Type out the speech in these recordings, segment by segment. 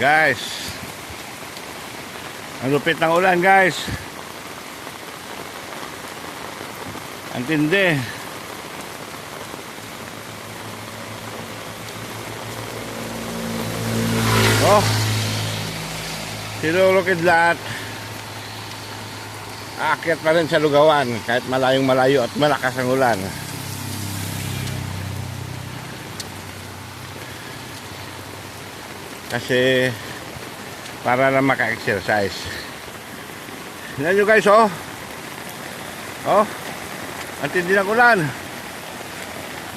Guys. Ang lupit ng ulan, guys. Ang tindi. Oh. Sinulukid lahat. Aakyat pa rin sa lugawan kahit malayong malayo at malakas ang ulan. Kasi para lang maka-exercise. Tingnan nyo guys, oh. Oh. Ang tindi ng ulan.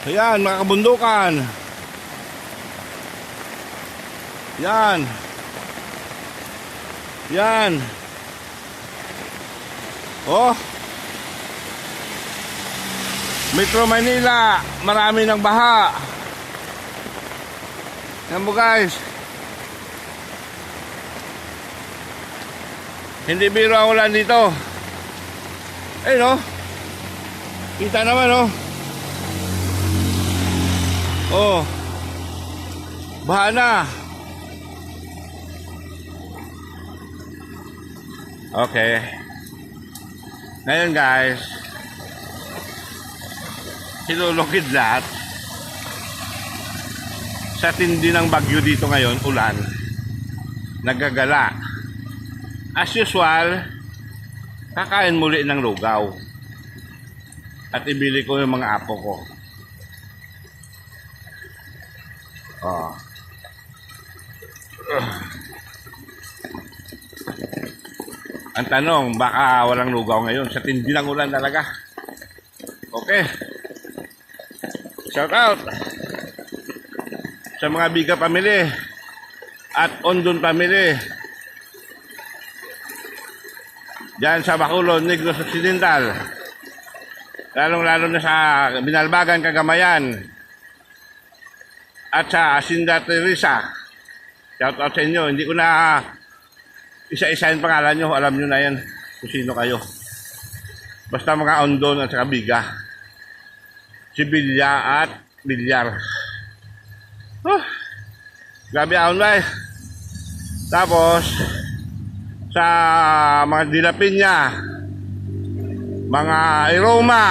Ayan, mga kabundukan. Yan. Yan. Oh. Metro Manila, marami ng baha. Yan mo guys. Hindi biro ang ulan dito. Ayun no. Kita naman no. Oh. Baha na. Okay. Ngayon guys, sinulukid lahat. Sa tindi ng bagyo dito ngayon, ulan, nagagala. As usual, kakain muli ng lugaw. At ibili ko yung mga apo ko. Oh. Ang tanong, baka walang lugaw ngayon. Sa tindi ng ulan talaga. Okay. Shout out sa mga Biga family at Ondon family. Diyan sa Bacolod, Negros Occidental. Lalong-lalo na sa Binalbagan, Kagamayan. At sa Asinda Teresa. Shout out sa inyo. Hindi ko na isa-isahin pangalan nyo. Alam nyo na yan kung sino kayo. Basta mga Ondon at saka Biga. Sibilya at Bilyar. Oh, grabe ang bay. Tapos, sa mga dilapin niya, mga aroma,